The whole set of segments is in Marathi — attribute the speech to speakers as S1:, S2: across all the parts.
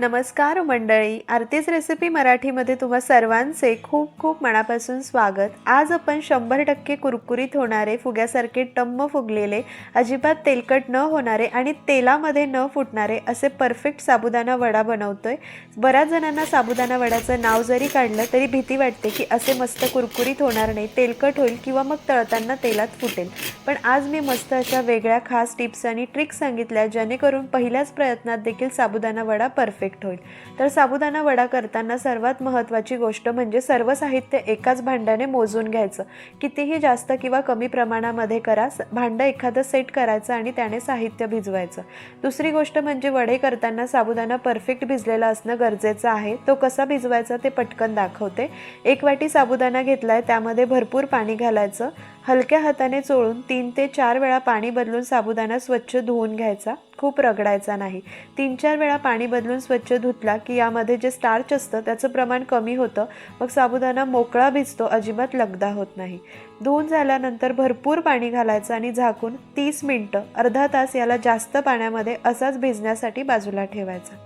S1: नमस्कार मंडळी आरतीच रेसिपी मराठीमध्ये तुम्हा सर्वांचे खूप खूप मनापासून स्वागत. आज आपण शंभर टक्के कुरकुरीत होणारे फुग्यासारखे टम्म फुगलेले अजिबात तेलकट न होणारे आणि तेलामध्ये न फुटणारे असे परफेक्ट साबुदाणा वडा बनवतोय. बऱ्याच जणांना साबुदाणा वड्याचं नाव जरी काढलं तरी भीती वाटते की असे मस्त कुरकुरीत होणार नाही तेलकट होईल किंवा मग तळताना तेलात फुटेल. पण आज मी मस्त अशा वेगळ्या खास टिप्स आणि ट्रिक्स सांगितल्या जेणेकरून पहिल्याच प्रयत्नात देखील साबुदाणा वडा परफेक्ट होईल. तर साबुदाणा वडा करताना सर्वात महत्त्वाची गोष्ट म्हणजे सर्व साहित्य एकाच भांड्याने मोजून घ्यायचं. कितीही जास्त किंवा कमी प्रमाणामध्ये करा भांडं एखादं सेट करायचं आणि त्याने साहित्य भिजवायचं. दुसरी गोष्ट म्हणजे वडे करताना साबुदाणा परफेक्ट भिजलेला असणं गरजेचं आहे. तो कसा भिजवायचा ते पटकन दाखवते. एक वाटी साबुदाणा घेतला आहे त्यामध्ये भरपूर पाणी घालायचं. हलक्या हाताने चोळून तीन ते चार वेळा पाणी बदलून साबुदाणा स्वच्छ धुवून घ्यायचा. खूप रगडायचा नाही. तीन चार वेळा पाणी बदलून स्वच्छ धुतला की यामध्ये जे स्टार्च असतं त्याचं प्रमाण कमी होतं. मग साबुदाणा मोकळा भिजतो अजिबात लगदा होत नाही. धुवून झाल्यानंतर भरपूर पाणी घालायचं आणि झाकून तीस मिनटं अर्धा तास याला जास्त पाण्यामध्ये असाच भिजण्यासाठी बाजूला ठेवायचा.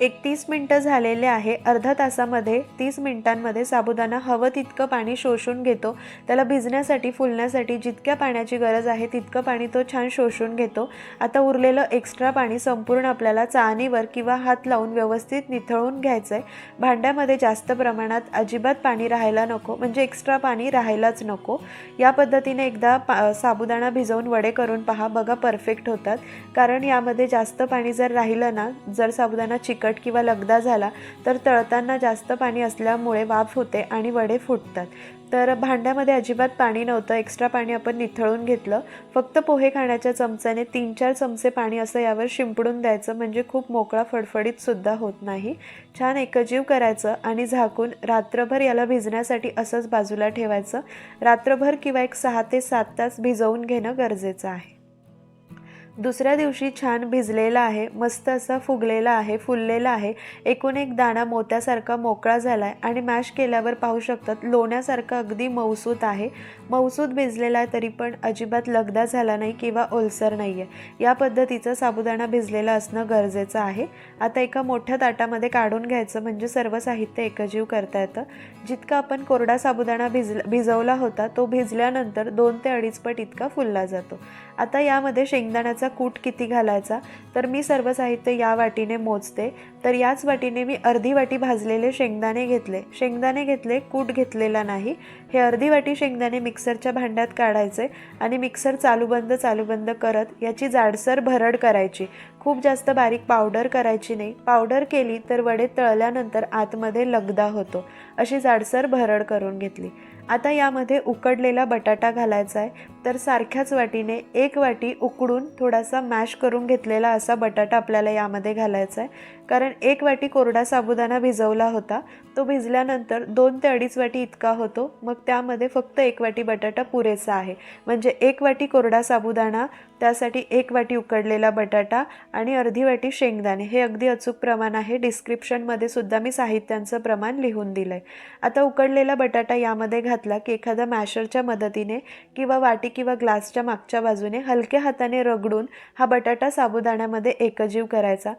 S1: एक तीस मिनटं झालेले आहे. अर्धा तासामध्ये तीस मिनटांमध्ये साबुदाणा हवं तितकं पाणी शोषून घेतो. त्याला भिजण्यासाठी फुलण्यासाठी जितक्या पाण्याची गरज आहे तितकं पाणी तो छान शोषून घेतो. आता उरलेलं एक्स्ट्रा पाणी संपूर्ण आपल्याला चाळणीवर किंवा हात लावून व्यवस्थित निथळून घ्यायचं आहे भांड्यामध्ये जास्त प्रमाणात अजिबात पाणी राहायला नको म्हणजे एक्स्ट्रा पाणी राहायलाच नको. या पद्धतीने एकदा पा साबुदाणा भिजवून वडे करून पहा बघा परफेक्ट होतात. कारण यामध्ये जास्त पाणी जर राहिलं ना जर साबुदाणा चिकट किंवा लगदा झाला तर तळताना जास्त पाणी असल्यामुळे वाफ होते आणि वडे फुटतात. तर भांड्यामध्ये अजिबात पाणी नव्हतं. एक्स्ट्रा पाणी आपण निथळून घेतलं. फक्त पोहे खाण्याच्या चमच्याने तीन चार चमचे पाणी असं यावर शिंपडून द्यायचं म्हणजे खूप मोकळा फडफडीत सुद्धा होत नाही. छान एकजीव करायचं आणि झाकून रात्रभर याला भिजण्यासाठी असंच बाजूला ठेवायचं. रात्रभर किंवा एक सहा ते सात तास भिजवून घेणं गरजेचं आहे. दुसऱ्या दिवशी छान भिजलेला आहे मस्त असा फुगलेला आहे फुललेला आहे. एकूण एक दाणा मोत्यासारखा मोकळा झाला आहे आणि मॅश केल्यावर पाहू शकतात लोण्यासारखा अगदी मऊसूत आहे. मऊसूत भिजलेला आहे तरी पण अजिबात लगदा झाला नाही किंवा ओलसर नाही आहे या पद्धतीचा साबुदाणा भिजलेला असणं गरजेचं आहे. आता एका मोठ्या ताटामध्ये काढून घ्यायचं म्हणजे सर्व साहित्य एकजीव करता येतं. जितका आपण कोरडा साबुदाणा भिज भिजवला होता तो भिजल्यानंतर दोन ते अडीच पट इतका फुलला जातो. आता यामध्ये शेंगदाण्याचा कूट किती घालायचा तर मी सर्व साहित्य या वाटीने मोजते. तर याच वाटीने मी अर्धी वाटी भाजलेले शेंगदाणे घेतले. शेंगदाणे घेतले कूट घेतलेला नाही. हे अर्धी वाटी शेंगदाणे मिक्सरच्या भांड्यात काढायचे आणि मिक्सर चालू बंद चालू बंद करत याची जाडसर भरड करायची. खूप जास्त बारीक पावडर करायची नाही. पावडर केली तर वडे तळल्यानंतर आतमध्ये लगदा होतो. अशी जाडसर भरड करून घेतली. आता यामध्ये उकडलेला बटाटा घालायचा आहे. तर सारख्याच वाटीने एक वाटी उकडून थोडासा मॅश करून घेतलेला असा बटाटा आपल्याला यामध्ये घालायचा आहे. कारण एक वाटी कोरडा साबुदाणा भिजवला होता. तो भिजल्यानंतर दोन ते अडीच वाटी इतका होतो. मग त्यामध्ये फक्त एक वाटी बटाटा पुरेसा आहे. म्हणजे एक वाटी कोरडा साबुदाणा त्यासाठी एक वाटी उकडलेला बटाटा आणि अर्धी वाटी शेंगदाणे. हे अगदी अचूक प्रमाण आहे. डिस्क्रिप्शनमध्ये सुद्धा मी साहित्यांचं प्रमाण लिहून दिलं आहे आता उकडलेला बटाटा यामध्ये घातला की एखाद्या मॅशरच्या मदतीने किंवा वाटी किंवा ग्लासच्या मागच्या बाजूने हलक्या हाताने रगडून हा बटाटा साबुदाण्यामध्ये एकजीव करायचा.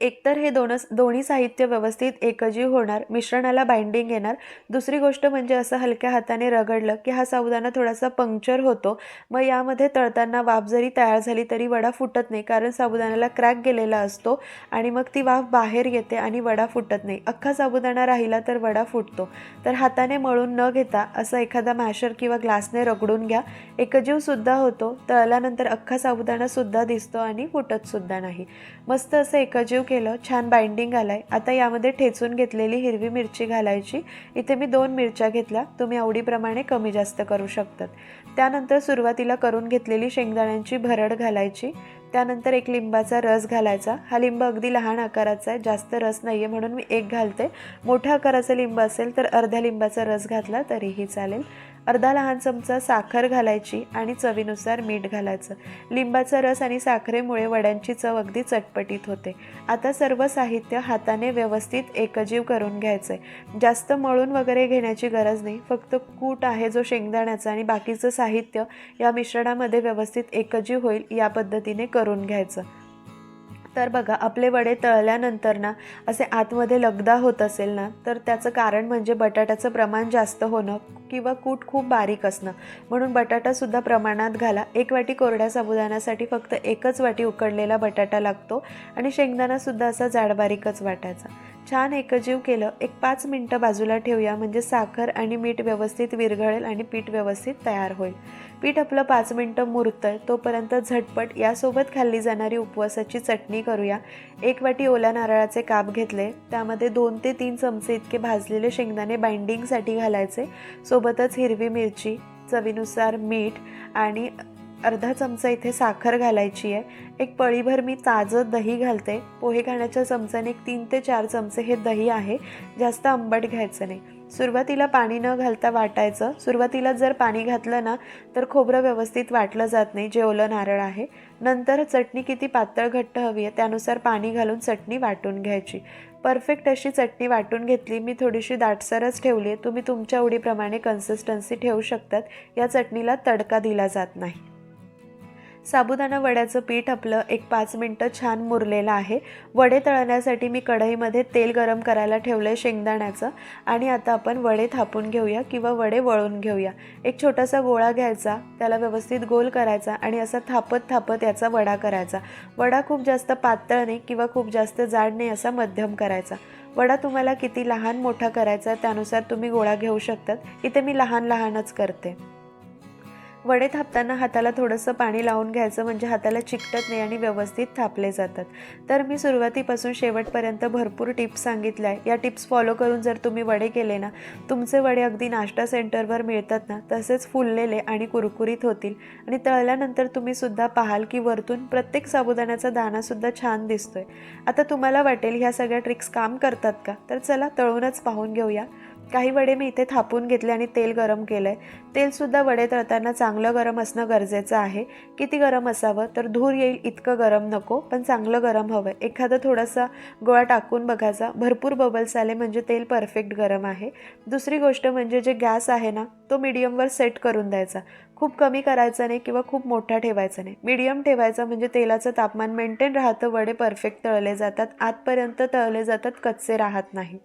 S1: एकतर हे दोनच दोन्ही साहित्य व्यवस्थित एकजीव होणार मिश्रणाला बाइंडिंग येणार. दुसरी गोष्ट म्हणजे असं हलक्या हाताने रगडलं की हा साबुदाणा थोडासा पंक्चर होतो. मग यामध्ये तळताना वाफ जरी तयार झाली तरी वडा फुटत नाही कारण साबुदाण्याला क्रॅक गेलेला असतो आणि मग ती वाफ बाहेर येते आणि वडा फुटत नाही. अख्खा साबुदाणा राहिला तर वडा फुटतो. तर हाताने मळून न घेता असं एखादा मॅशर किंवा ग्लासने रगडून घ्या. एकजीवसुद्धा होतो तळल्यानंतर अख्खा साबुदाणासुद्धा दिसतो आणि फुटतसुद्धा नाही. मस्त असं एकजीव केलं छान बाइंडिंग आलाय. आता यामध्ये ठेचून घेतलेली हिरवी मिरची घालायची. इथे मी दोन मिरच्या घेतल्या. तुम्ही आवडीप्रमाणे कमी जास्त करू शकतात. त्यानंतर सुरुवातीला करून घेतलेली शेंगदाण्यांची भरड घालायची. त्यानंतर एक लिंबाचा रस घालायचा. हा लिंब अगदी लहान आकाराचा आहे जास्त रस नाही आहे म्हणून मी एक घालते. मोठ्या आकाराचा लिंब असेल तर अर्ध्या लिंबाचा रस घातला तरीही चालेल. अर्धा लहान चमचा साखर घालायची आणि चवीनुसार मीठ घालायचं. लिंबाचा रस आणि साखरेमुळे वड्यांची चव अगदी चटपटीत होते. आता सर्व साहित्य हाताने व्यवस्थित एकजीव करून घ्यायचं आहे जास्त मळून वगैरे घेण्याची गरज नाही फक्त कूट आहे जो शेंगदाण्याचा आणि बाकीचं साहित्य या मिश्रणामध्ये व्यवस्थित एकजीव होईल या पद्धतीने करून घ्यायचं. तर बघा आपले वडे तळल्यानंतर ना असे आतमध्ये लगदा होत असेल ना तर त्याचं कारण म्हणजे बटाट्याचं प्रमाण जास्त होणं किंवा कूट खूप बारीक असणं. म्हणून बटाटासुद्धा प्रमाणात घाला. एक वाटी कोरड्या साबुदाण्यासाठी फक्त एकच वाटी उकडलेला बटाटा लागतो आणि शेंगदाणासुद्धा असा जाड बारीकच वाटायचा. छान एकजीव केलं. एक पाच मिनटं बाजूला ठेवूया. म्हणजे साखर आणि मीठ व्यवस्थित विरघळेल आणि पीठ व्यवस्थित तयार होईल. पीठ आपलं पाच मिनटं मुरतंय. तोपर्यंत झटपट यासोबत खाल्ली जाणारी उपवासाची चटणी करूया. एक वाटी ओल्या नारळाचे काप घेतले. त्यामध्ये दोन ते तीन चमचे इतके भाजलेले शेंगदाणे बाइंडिंगसाठी घालायचे. सोबतच हिरवी मिरची चवीनुसार मीठ आणि अर्धा चमचा इथे साखर घालायची आहे. एक पळीभर मी ताजं दही घालते. पोहे खाण्याच्या चमच्याने एक तीन ते चार चमचे हे दही आहे. जास्त आंबट घ्यायचं नाही. सुरुवातीला पाणी न घालता वाटायचं. सुरुवातीला जर पाणी घातलं ना तर खोबरं व्यवस्थित वाटलं जात नाही. जे ओलं नारळ आहे. नंतर चटणी किती पातळ घट्ट हवी आहे त्यानुसार पाणी घालून चटणी वाटून घ्यायची. परफेक्ट अशी चटणी वाटून घेतली मी थोडीशी दाटसरच ठेवली आहे. तुम्ही तुमच्या आवडीप्रमाणे कन्सिस्टन्सी ठेवू शकतात. या चटणीला तडका दिला जात नाही. साबुदाणा वड्याचं पीठ आपलं एक पाच मिनटं छान मुरलेलं आहे. वडे तळण्यासाठी मी कढईमध्ये तेल गरम करायला ठेवलं आहे शेंगदाण्याचं. आणि आता आपण वडे थापून घेऊया किंवा वडे वळून घेऊया. एक छोटासा गोळा घ्यायचा त्याला व्यवस्थित गोल करायचा आणि असा थापत थापत याचा वडा करायचा. वडा खूप जास्त पातळ नाही किंवा खूप जास्त जाड नाही असा मध्यम करायचा. वडा तुम्हाला किती लहान मोठा करायचा त्यानुसार तुम्ही गोळा घेऊ शकतात. इथे मी लहान लहानच करते. वडे थापताना हाताला थोडंसं पाणी लावून घ्यायचं म्हणजे हाताला चिकटत नाही आणि व्यवस्थित थापले जातात. तर मी सुरुवातीपासून शेवटपर्यंत भरपूर टिप्स सांगितल्या आहे या टिप्स फॉलो करून जर तुम्ही वडे केले ना तुमचे वडे अगदी नाश्ता सेंटरवर मिळतात ना तसेच फुललेले आणि कुरकुरीत होतील. आणि तळल्यानंतर तुम्ही सुद्धा पाहाल की वरतून प्रत्येक साबुदाण्याचा दाणासुद्धा छान दिसतोय. आता तुम्हाला वाटेल ह्या सगळ्या ट्रिक्स काम करतात का? तर चला तळूनच पाहून घेऊया. काही वडे मी इथे थापून घेतले आणि तेल गरम केलं आहे तेलसुद्धा वडे तळताना चांगलं गरम असणं गरजेचं आहे. किती गरम असावं? तर धूर येईल इतकं गरम नको पण चांगलं गरम हवं. आहे एखादं थोडासा गोळा टाकून बघायचा. भरपूर बबल्स आले म्हणजे तेल परफेक्ट गरम आहे. दुसरी गोष्ट म्हणजे जे गॅस आहे ना तो मीडियमवर सेट करून द्यायचा. खूप कमी करायचा नाही किंवा खूप मोठा ठेवायचा नाही. मीडियम ठेवायचा म्हणजे तेलाचं तापमान मेंटेन राहतं वडे परफेक्ट तळले जातात. आतपर्यंत तळले जातात कच्चे राहत नाही.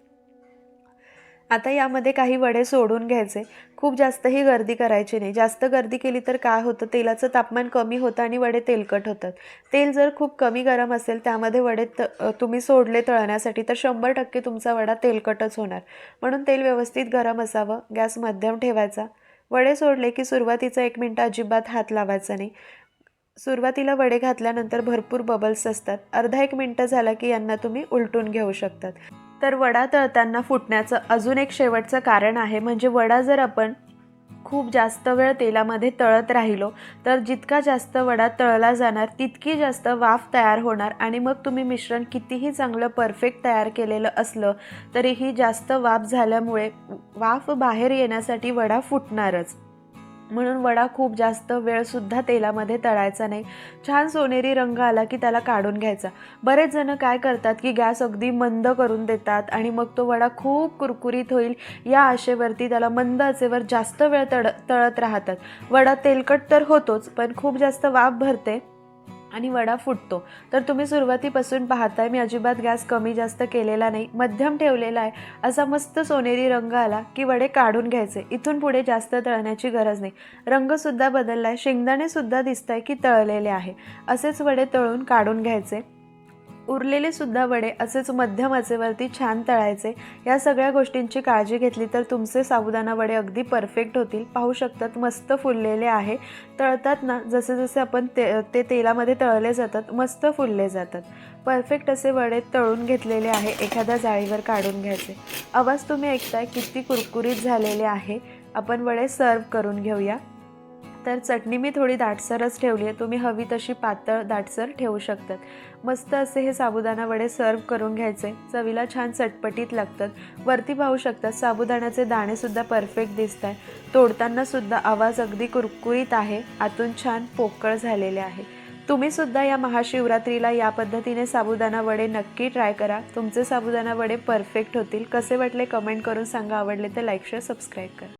S1: आता यामध्ये काही वडे सोडून घ्यायचे. खूप जास्तही गर्दी करायची नाही. जास्त गर्दी केली तर काय होतं? तेलाचं तापमान कमी होतं आणि वडे तेलकट होतात. तेल जर खूप कमी गरम असेल त्यामध्ये वडे त तुम्ही सोडले तळण्यासाठी तर शंभर टक्के तुमचा वडा तेलकटच होणार. म्हणून तेल व्यवस्थित गरम असावं. गॅस मध्यम ठेवायचा. वडे सोडले की सुरुवातीचा एक मिनटं अजिबात हात लावायचा नाही. सुरुवातीला वडे घातल्यानंतर भरपूर बबल्स असतात. अर्धा एक मिनटं झाला की यांना तुम्ही उलटून घेऊ शकतात. तर वडा तळताना फुटण्याचं अजून एक शेवटचं कारण आहे म्हणजे वडा जर आपण खूप जास्त वेळ तेलामध्ये तळत राहिलो तर जितका जास्त वडा तळला जाणार तितकी जास्त वाफ तयार होणार आणि मग तुम्ही मिश्रण कितीही चांगलं परफेक्ट तयार केलेलं असलं तरीही जास्त वाफ झाल्यामुळे वाफ बाहेर येण्यासाठी वडा फुटणारच. म्हणून वडा खूप जास्त वेळसुद्धा तेलामध्ये तळायचा नाही. छान सोनेरी रंग आला की त्याला काढून घ्यायचा. बरेच जण काय करतात की गॅस अगदी मंद करून देतात आणि मग तो वडा खूप कुरकुरीत होईल या आशेवरती त्याला मंद आचेवर जास्त वेळ तळ तळत राहतात. वडा तेलकट तर होतोच पण खूप जास्त वाफ भरते. आणि वडा फुटतो. तर तुम्ही सुरुवातीपासून पाहताय मी अजिबात गॅस कमी जास्त केलेला नाही मध्यम ठेवलेला आहे. असा मस्त सोनेरी रंग आला की वडे काढून घ्यायचे. इथून पुढे जास्त तळण्याची गरज नाही. रंगसुद्धा बदलला आहे शेंगदाणेसुद्धा दिसत आहे की तळलेले आहे. असेच वडे तळून काढून घ्यायचे. उरलेले सुद्धा वडे असेच मध्यम आचेवरती छान तळायचे. या सगळ्या गोष्टींची काळजी घेतली तर तुमचे साबुदाणा वडे अगदी परफेक्ट होतील. पाहू शकतात मस्त फुललेले आहे. तळतात ना जसे जसे आपण ते ते तेलामध्ये तळले जातात मस्त फुलले जातात. परफेक्ट असे वडे तळून घेतलेले आहे एखाद्या जाळीवर काढून घ्यायचे. आवाज तुम्ही ऐकताय किती कुरकुरीत झालेले आहे. आपण वडे सर्व करून घेऊया. तर चटणी मी थोडी दाटसरच ठेवली आहे. तुम्ही हवी तशी पातळ दाटसर ठेवू शकतात. मस्त असे हे साबुदाणा वडे सर्व करून घ्यायचे. चवीला छान चटपटीत लागतात. वरती पाहू शकतात साबुदाण्याचे दाणेसुद्धा परफेक्ट दिसत आहे तोडतानासुद्धा आवाज अगदी कुरकुरीत आहे. आतून छान पोकळ झालेले आहे. तुम्ही सुद्धा या महाशिवरात्रीला या पद्धतीने साबुदाणा वडे नक्की ट्राय करा. तुमचे साबुदाणा वडे परफेक्ट होतील. कसे वाटले कमेंट करून सांगा. आवडले तर लाईक शेअर सबस्क्राईब करा.